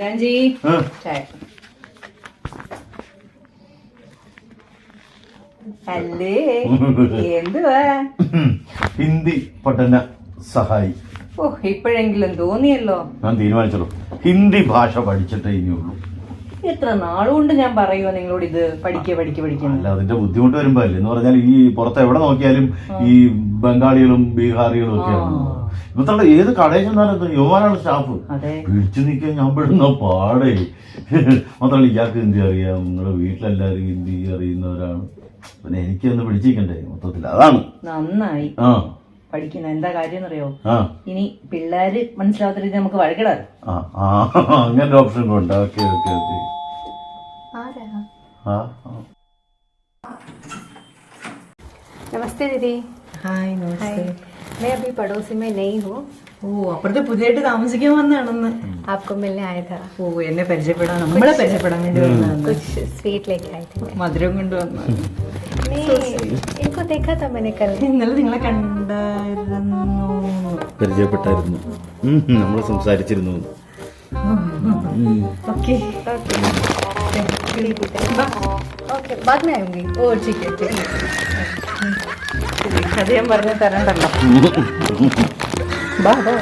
ഗാഞ്ചി ചായ. അല്ലേ? എന്തുവാ? ഹിന്ദി പഠന സഹായി. ഓ ഇപ്പോഴെങ്കിലും തോന്നിയല്ലോ. ഞാൻ തീരുമാനിച്ചല്ലോ. ഹിന്ദി ഭാഷ പഠിച്ചിട്ടേ ഇനിയുള്ളൂ എത്ര നാളുകൊണ്ട് ഞാൻ പറയുവോ നിങ്ങളോട് ഇത് പഠിക്കുക പഠിക്കുക പഠിക്കുന്നു അല്ല അതിന്റെ ബുദ്ധിമുട്ട് വരുമ്പോ അല്ലേ? എന്ന് പറഞ്ഞാൽ ഈ പുറത്ത് എവിടെ നോക്കിയാലും ഈ ബംഗാളികളും ബീഹാറികളും ഒക്കെയാണ് ഇവത്തുള്ള ഏത് കടയിൽ ചെന്നാലും യുവാനാണ് സ്റ്റാഫ് പിടിച്ചു നിൽക്കാൻ ഞാൻ പെടുന്ന പാടെ. മാത്രമല്ല ഇയാൾക്ക് ഹിന്ദി അറിയാം? നിങ്ങളുടെ വീട്ടിലെല്ലാവരും ഹിന്ദി അറിയുന്നവരാണ്. പിന്നെ എനിക്കൊന്ന് പിടിച്ചിരിക്കണ്ടേ? മൊത്തത്തിൽ അതാണ്. നന്നായി. ആ. പഠിക്കുന്ന എന്താ കാര്യം അറിയോ ഇനി പിള്ളേര് മനസ്സിലാവാത്ത രീതി നമുക്ക് വഴക്കിടാറ് അങ്ങനെ ഓപ്ഷൻ ഉണ്ട്. Okay okay okay. നമസ്തേ ദീദി. ഹായ് നമസ്തേ. मैं अभी पड़ोसी में नई हूँ ഓ അപ്പുറത്തെ പുതിയതായിട്ട് താമസിക്കാൻ വന്നതാണെന്ന് आपको मिलने आया था ഓ എന്നെ പരിചയപ്പെടാൻ നമ്മളെ പരിചയപ്പെടാൻ വേണ്ടി വന്നതാണ് कुछ स्वीट लेके आई थी മധുരം കൊണ്ടുവന്നു नहीं इनको देखा था मैंने कल ഇന്നലെ നിങ്ങളെ കണ്ടായിരുന്നു പരിചയപ്പെട്ടായിരുന്നു നമ്മൾ സംസാരിച്ചിരുന്നു ഓക്കെ ओके बाद में आऊंगी ഓ ചിക്കൻ അത് ഞാൻ പറഞ്ഞു തരണ്ടല്ലോ. ബാ ബാ.